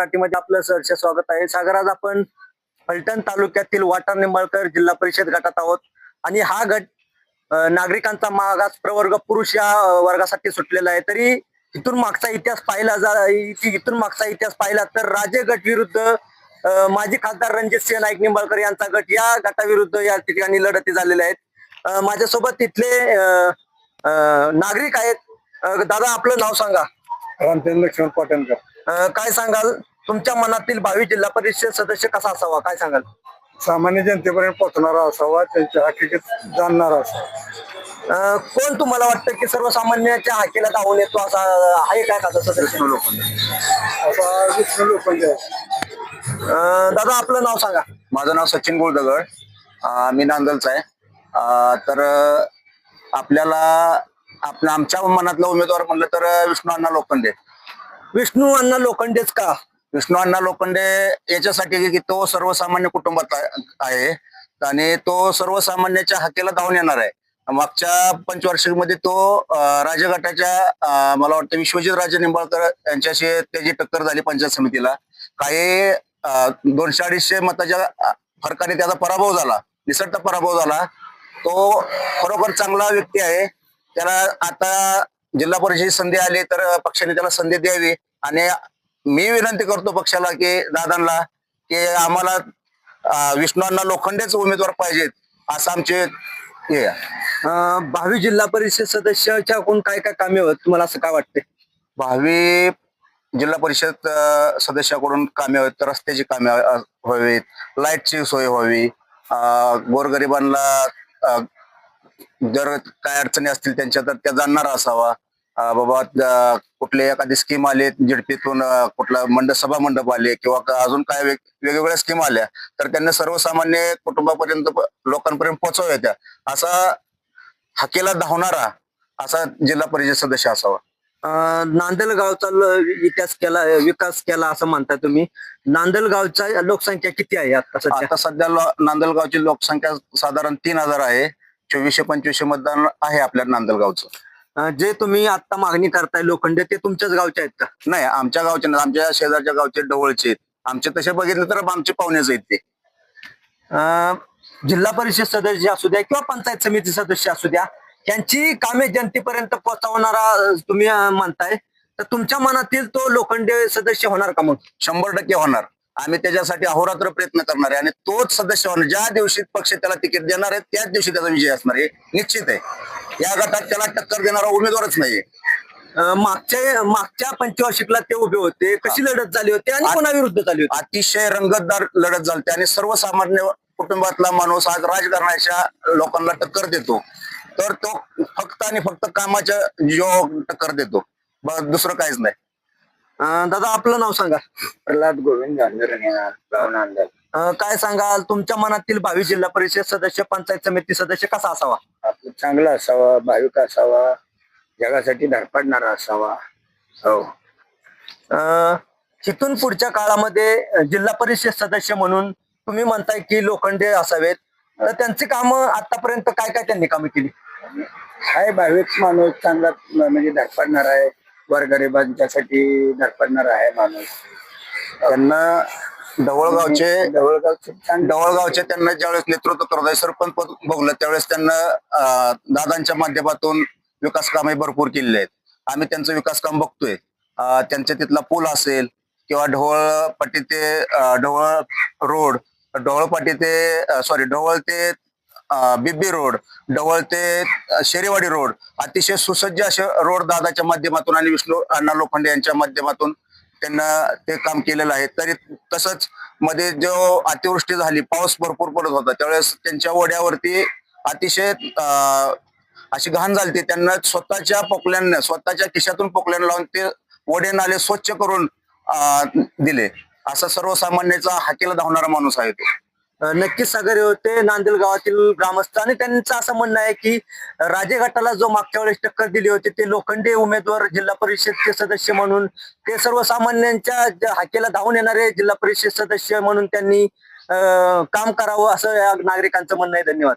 मराठीमध्ये आपलं सहर्ष स्वागत आहे. सागर आज आपण फलटण तालुक्यातील वाटा निंबाळकर जिल्हा परिषद गटात आहोत. आणि हा गट नागरिकांचा मागास प्रवर्ग पुरुष या वर्गासाठी सुटलेला आहे. तरी इथून मागचा इतिहास पाहिला जा इथि- इथून मागचा इतिहास पाहिला तर राजे गट विरुद्ध माजी खासदार रणजित सिंह नाईक निंबाळकर यांचा गट या गटाविरुद्ध या ठिकाणी लढती झालेल्या आहेत. माझ्यासोबत तिथले नागरिक आहेत. दादा आपलं नाव सांगा. रामचंद्र लक्ष्मण पाटणकर. काय सांगाल? तुमच्या मनातील भावी जिल्हा परिषद सदस्य कसा असावा? काय सांगाल? सामान्य जनतेपर्यंत पोहोचणारा असावा त्यांच्या हकीकत जाणणारा असावा. अं, कोण तुम्हाला वाटतं की सर्वसामान्याच्या हाकेला धावून येतो? असा आहे काय का सदस्य? असा विष्णू लोखंडे अं, दादा आपलं नाव सांगा. माझं नाव सचिन गुळदगड अं, मी नांदलचा आहे. अं, तर अं, आपल्याला आपल्या आमच्या मनातला उमेदवार म्हणलं तर अं, विष्णू अण्णा लोखंडे. विष्णू अण्णा लोखंडेच का? विष्णू अण्णा लोखंडे याच्यासाठी की तो सर्वसामान्य कुटुंबात आहे- आणि तो सर्वसामान्याच्या हाकेला धावून येणार आहे. मागच्या पंचवार्षिकमध्ये तो अं, राजगटाच्या मला वाटतं विश्वजित राजे निंबाळकर यांच्याशी त्याची टक्कर झाली पंचायत समितीला. काही दोनशे अडीचशे मताच्या फरकाने त्याचा पराभव झाला. निसटता पराभव झाला. तो खरोखर चांगला व्यक्ती आहे. त्याला आता जिल्हा परिषद संधी आली तर पक्षाने त्याला संधी द्यावी. आणि मी विनंती करतो पक्षाला की दादांना की आम्हाला विष्णूंना लोखंडेच उमेदवार पाहिजेत असं आमचे हे भावी जिल्हा परिषद सदस्याच्या कोण काय काय कामे होत तुम्हाला असं काय वाटते भावी जिल्हा परिषद सदस्याकडून कामे व्हावीत रस्त्याची कामे व्हावीत लाईटची सोय व्हावी गोरगरिबांना जर काय अडचणी असतील त्यांच्या तर त्या जाणणारा असावा. बाबा कुठले एखादी स्कीम आले झडपीतून अं, कुठला मंडप सभा मंडप आले किंवा अजून काय वेग- वेगवेगळ्या स्कीम आल्या तर त्यांना सर्वसामान्य कुटुंबापर्यंत लोकांपर्यंत पोहोचव्या त्या. असा हाकेला धावणारा असा जिल्हा परिषद सदस्य असावा. नांदल गावचा इतिहास केला विकास केला असं म्हणता तुम्ही. नांदल गावचा लोकसंख्या किती आहे आता सध्या? आता सध्या नांदलगावची लोकसंख्या साधारण तीन हजार आहे. चोवीसशे पंचवीसशे मतदान आहे आपल्या नांदलगावचं अं, जे तुम्ही आता मागणी करताय लोखंड ते तुमच्याच गावचे आहेत का? नाही आमच्या गावचे नाही आमच्या शेजारच्या गावचे ढवळचे आहेत. आमचे तसे बघितले तर आमचे पाहुणेच आहेत ते. अं, जिल्हा परिषद सदस्य असू द्या किंवा पंचायत समिती सदस्य असू द्या यांची कामे जनतेपर्यंत पोहोचवणारा तुम्ही म्हणताय तर तुमच्या मनातील तो लोखंडे सदस्य होणार का मग शंभर टक्के होणार. आम्ही त्याच्यासाठी अहोरात्र प्रयत्न करणार आहे आणि तोच सदस्य होणार. ज्या दिवशी पक्ष त्याला तिकीट देणार आहे त्याच दिवशी त्याचा विजय असणार आहे. निश्चित आहे. या गटात त्याला टक्कर देणारा उमेदवारच नाहीये. अं, मागच्या मागच्या पंचवार्षिकला ते उभे होते. कशी लढत झाली होती आणि कोणाविरुद्ध झाली होती? अतिशय रंगतदार लढत झाली आणि सर्वसामान्य कुटुंबातला माणूस आज राजकारणाच्या लोकांना टक्कर देतो. तर तो फक्त आणि फक्त कामाच्या जीवावर टक्कर देतो. ब- दुसरं काहीच नाही. दादा आपलं नाव सांगा. प्रल्हाद गोविंद काय सांगाल? तुमच्या मनातील भावी जिल्हा परिषद सदस्य पंचायत समिती सदस्य कसा असावा? आपलं चांगला असावा भाविक असावा जगासाठी धडपडणारा असावा. हो. अं, इथून पुढच्या काळामध्ये जिल्हा परिषद सदस्य म्हणून तुम्ही म्हणताय की लोखंडे असावेत. तर त्यांची कामं आतापर्यंत काय काय त्यांनी कामं केली? हाय भाविक माणूस चांगला म्हणजे धडपडणार आहे. गोरगरिबांच्यासाठी धडपडणार आहे माणूस. त्यांना चांगले ढवळगावचे त्यांना ज्यावेळेस नेतृत्व करत आहे सरपंच पद बघलं त्यावेळेस त्यांना दादांच्या माध्यमातून विकास कामे भरपूर केलेली आहेत. आम्ही त्यांचं विकास काम बघतोय. अं, त्यांच्या तिथला पूल असेल किंवा ढवळपट्टी ते ढवळ रोड ढवळपाटी ते सॉरी ढवळ ते बिब्बी रोड ढवळ ते शेरेवाडी रोड अतिशय सुसज्ज असे रोड दादाच्या माध्यमातून आणि विष्णू अण्णा लोखंडे यांच्या माध्यमातून त्यांना ते काम केलेलं आहे. तरी तसंच मध्ये जो अतिवृष्टी झाली पाऊस भरपूर पडत होता त्यावेळेस त्यांच्या ओढ्यावरती अतिशय अशी घाण झाली त्यांना स्वतःच्या पोकल्यानं स्वतःच्या खिशातून पोकल्यानं लावून ते ओढे नाले स्वच्छ करून दिले. असा सर्वसामान्याचा हाकेला धावणारा माणूस आहे तो. नक्कीच सागर होते नांदेड गावातील ग्रामस्थ. आणि त्यांचं असं म्हणणं आहे की राजे गटाला जो मागच्या वेळेस टक्कर दिली होती ते लोखंडे उमेदवार जिल्हा परिषदचे सदस्य म्हणून ते सर्वसामान्यांच्या हाकेला धावून येणारे जिल्हा परिषद सदस्य म्हणून त्यांनी काम करावं असं या नागरिकांचं म्हणणं आहे. धन्यवाद.